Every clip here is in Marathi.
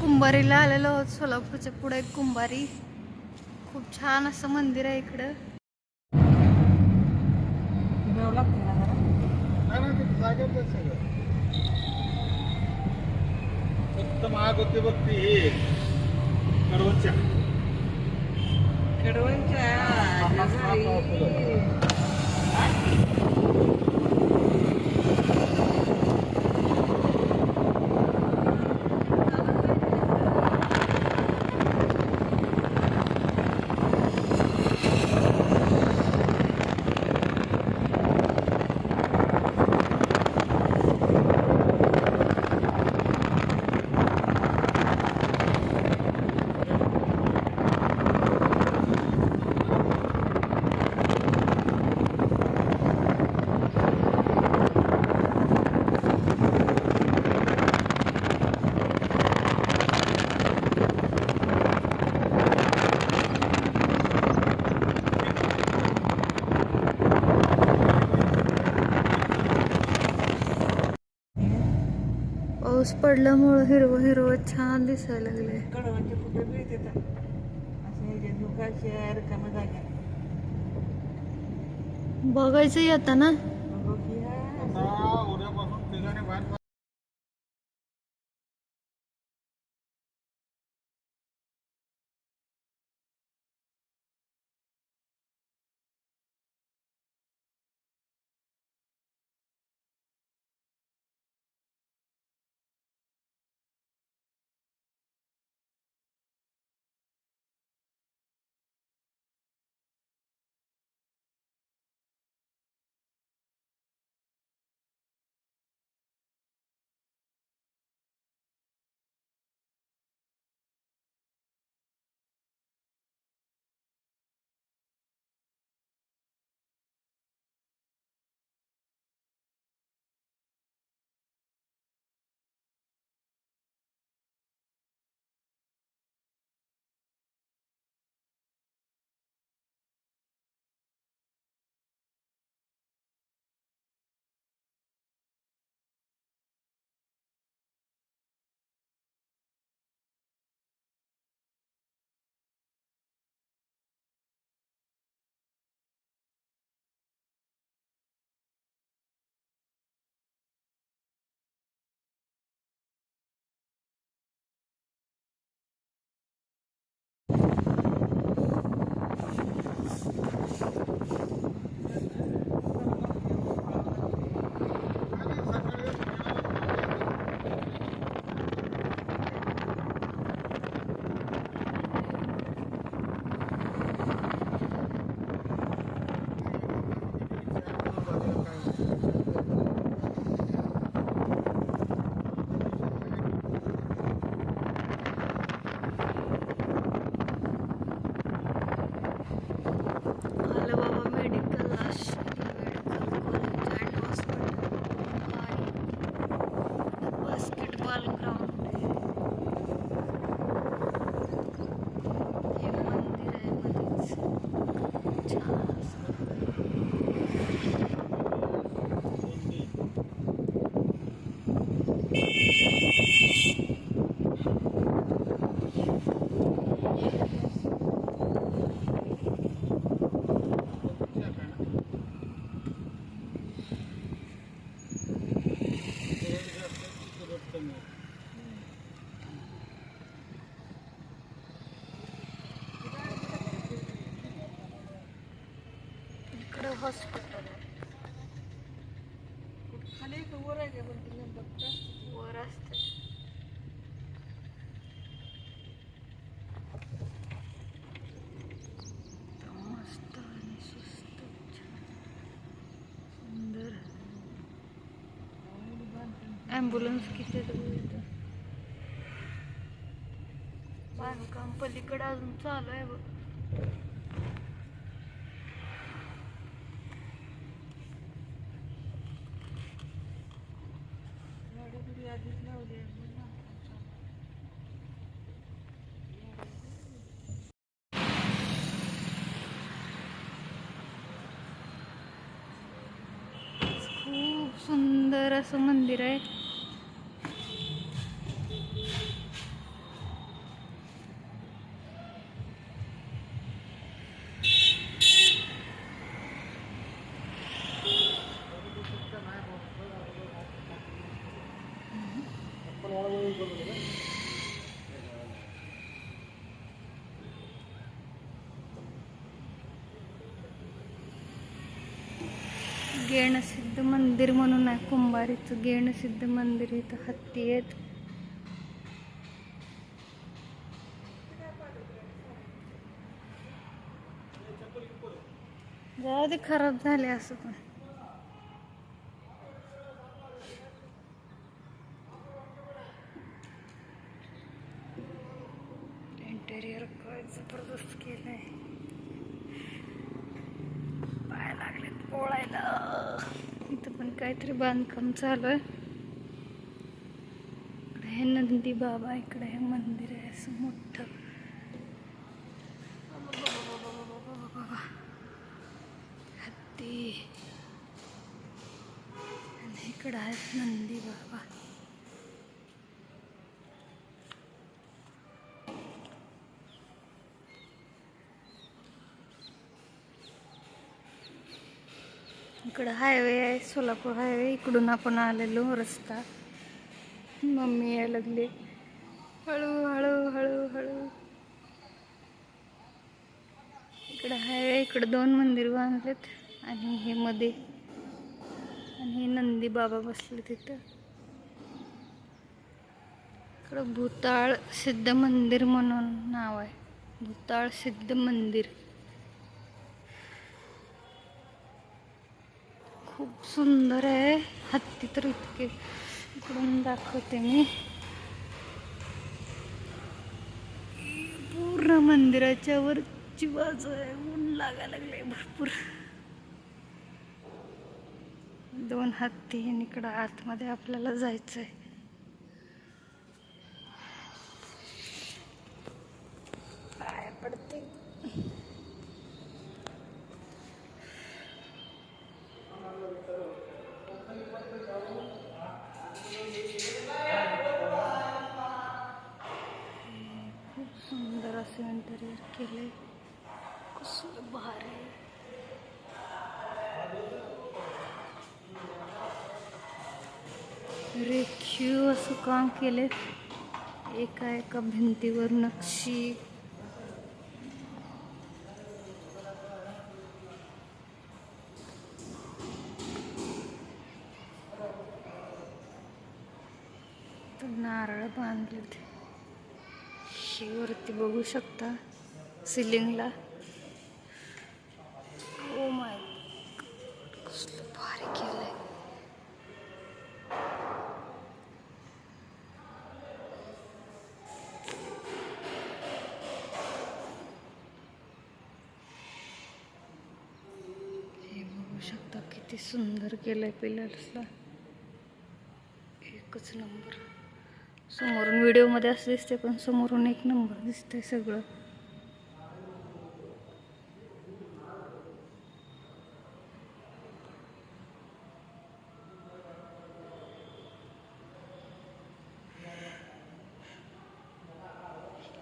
कुंभारीला आलेलो आहोत सोलापूरच्या पुढे एक कुंभारी. खूप छान असं मंदिर आहे इकडं. फक्त महाग होते बघ ती हे. कडवच्या कडवणच्या पाऊस पडल्यामुळं हिरवं हिरवं छान दिसायला लागले मिळतात असे हे जागा. बघायचं येतं ना हॉस्पिटल खाली वर आहे का पण तिला वर असते मस्त आणि सुस्त छान. सुंदर ॲम्ब्युलन्स किती बांधकाम पलीकडे अजून चालू आहे बघ गाडी बिडी आधीच लावली आहे म्हणून ना. खूप सुंदर असं मंदिर आहे. गेणसिद्ध मंदिर म्हणून आहे कुंभारीचं गेणसिद्ध मंदिर इथं हत्ती आहेत. जाऊ खराब झाले असं पण. इंटेरियर काय जबरदस्त केलं पाय लागलेत पोळायला इथं पण काहीतरी बांधकाम चालू आहे इकडे हे नंदी बाबा इकडे हे मंदिर आहे असं मोठं. हत्ती. आणि इकडं आहेत नंदी बाबा. इकडं हायवे आहे सोलापूर हायवे इकडून आपण आलेलो रस्ता. मम्मी यायला लागली. हळू हळू हळू हळू. इकडं हायवे इकडं दोन मंदिर बांधलेत आणि हे मध्ये आणि हे नंदी बाबा बसले तिथं. इकडं भूताळ सिद्ध मंदिर म्हणून नाव आहे. भूताळ सिद्ध मंदिर. खूप सुंदर आहे. हत्ती तर इतके इकडून दाखवते मी. पूर्ण मंदिराच्या वरची बाजू आहे. ऊन लागायला लागले भरपूर. दोन हत्ती आणि इकडं आतमध्ये आपल्याला जायचं आहे पडते खूप सुंदर असं इंटेरियर केलंय कसलं भारी रेखीव असं काम केले. एका एका भिंतीवर नक्षी. तर नारळ बांधले हे वरती बघू शकता. सिलिंगला. Oh ओ माय कसलं भारी केलंय हे बघू शकता किती सुंदर केलंय पिलर्सला. एकच नंबर. समोरून व्हिडिओमध्ये असं दिसते पण समोरून एक नंबर दिसतंय सगळं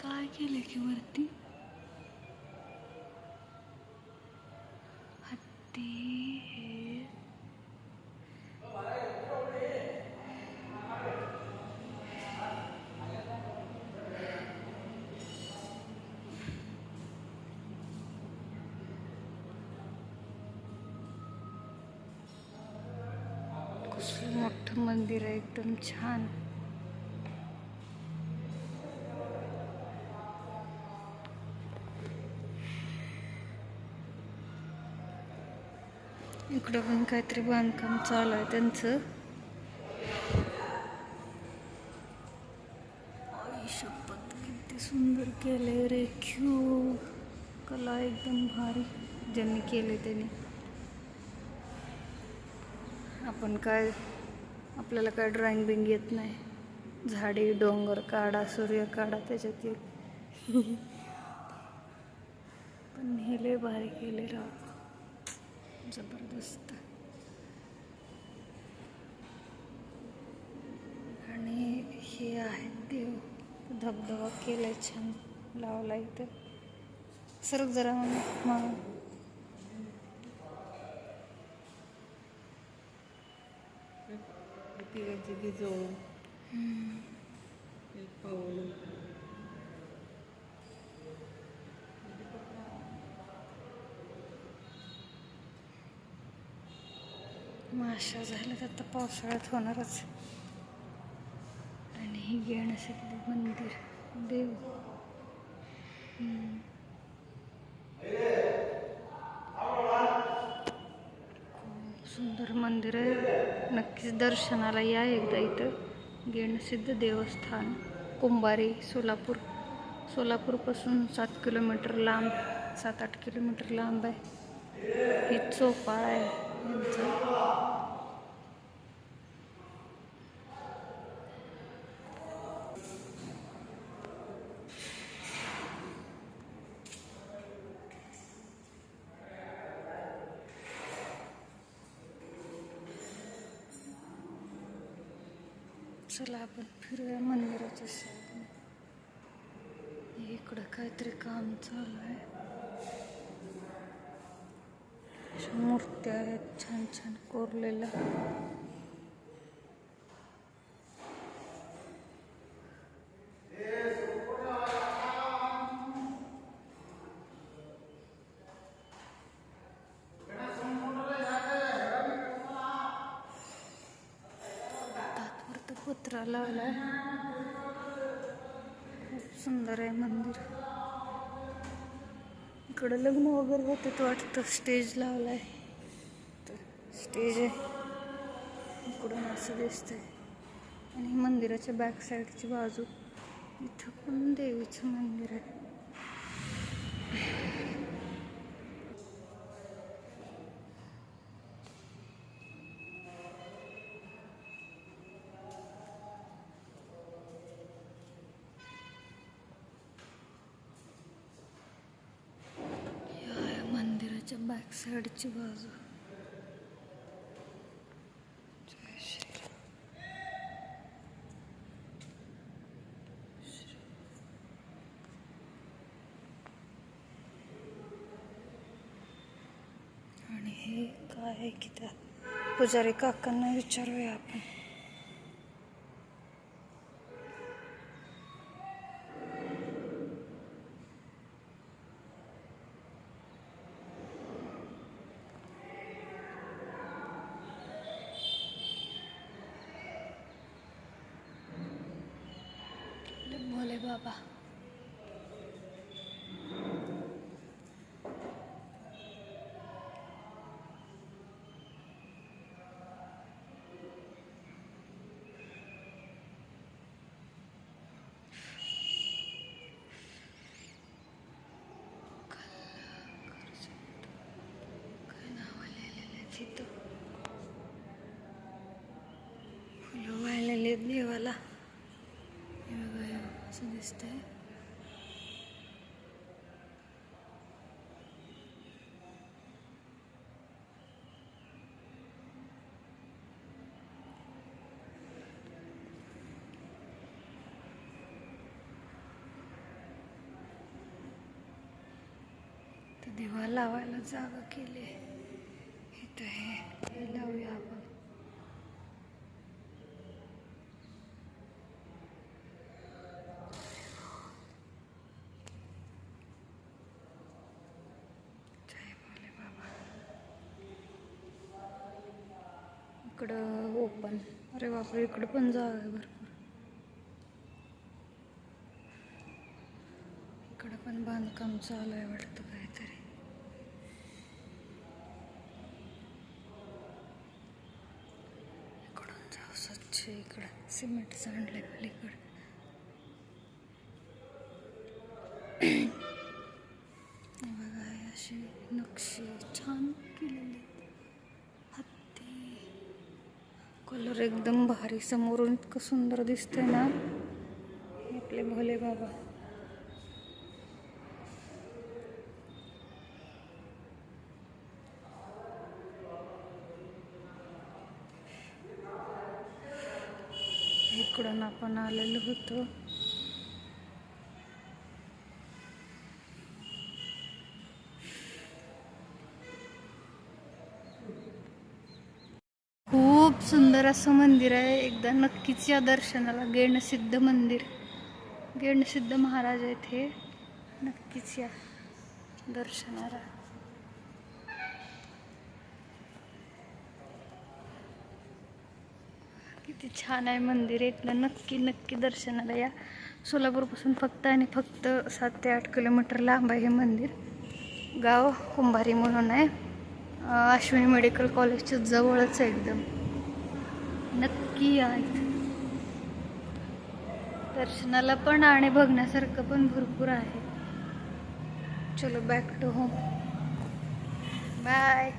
काय केलंय की वरती हत्ती हे कसलं मोठं मंदिर आहे एकदम छान. इकडं पण काहीतरी बांधकाम चालू आहे त्यांचं. शपथ किती सुंदर केलंय रेखीव कला एकदम भारी ज्यांनी केले त्यांनी. आपण काय आपल्याला काय ड्रॉइंग बिंग येत नाही. झाडी डोंगर काढा सूर्य काढा त्याच्यात येत पण हे लय भारी केले राव जबरदस्त. आणि हे आहेत देव धबधबा केलाय छान. लावला इथं. सरक जरा मग. तिघांची गिजवून एक पाऊल. माशा झाल्यात आता पावसाळ्यात होणारच. आणि ही घेणसिद्धे मंदिर. देव हम्म. खूप सुंदर मंदिर आहे. नक्कीच दर्शनाला या एकदा इथं. गेणसिद्ध देवस्थान कुंभारी सोलापूर. सोलापूरपासून सात किलोमीटर लांब सात आठ किलोमीटर लांब आहे. ही चोपाळ आहे. यांचं चला आपण फिरूया मंदिराच्या साईडने इकडं काहीतरी काम चालू आहे. मूर्त्या आहेत छान छान कोरलेल्या. पत्रा लावला खूप सुंदर आहे मंदिर. इकडं लग्न वगैरे होते तो वाटतं. स्टेज लावलाय. स्टेज आहे. इकडून असं दिसतंय. आणि मंदिराच्या बॅक साईडची बाजू. इथं पण देवीचं मंदिर आहे. बॅक बाजू आणि हे काय आहे की त्या पुजारी काकांना विचारूया आपण भोले बाबा काय नाव लिहिलेलं आहे तिथं फुलं वाळलेली आहेत देवाला हे बघा हे असं दिसतंय तर दिवा लावायला जागा केली आहे हे हे लावूया आपण जय भोले बाबा इकडं ओपन अरे बापरे इकडं पण जागा आहे भरपूर. इकडं पण बांधकाम चालू आहे वाटतं काहीतरी. इकडून जाऊ स्वच्छ इकडं. सिमेंट सांडले पलीकडं. एकदम भारी. समोरून इतकं सुंदर दिसतंय ना. आपले भोले बाबा. इकडून आपण आलेलो होतो. सुंदर असं मंदिर आहे एकदा नक्कीच या दर्शनाला गेणसिद्ध मंदिर. गेणसिद्ध महाराज आहेत हे. नक्कीच या दर्शनाला. किती छान आहे मंदिर एकदा नक्की नक्की दर्शनाला या. सोलापूरपासून फक्त आणि फक्त सात ते आठ किलोमीटर लांब आहे हे मंदिर. गाव कुंभारी म्हणून आहे. अश्विनी मेडिकल कॉलेजच्या जवळच आहे एकदम. ही आहेत. दर्शनाला पण आणि बघण्यासारखं पण भरपूर आहे. चलो बॅक टू होम बाय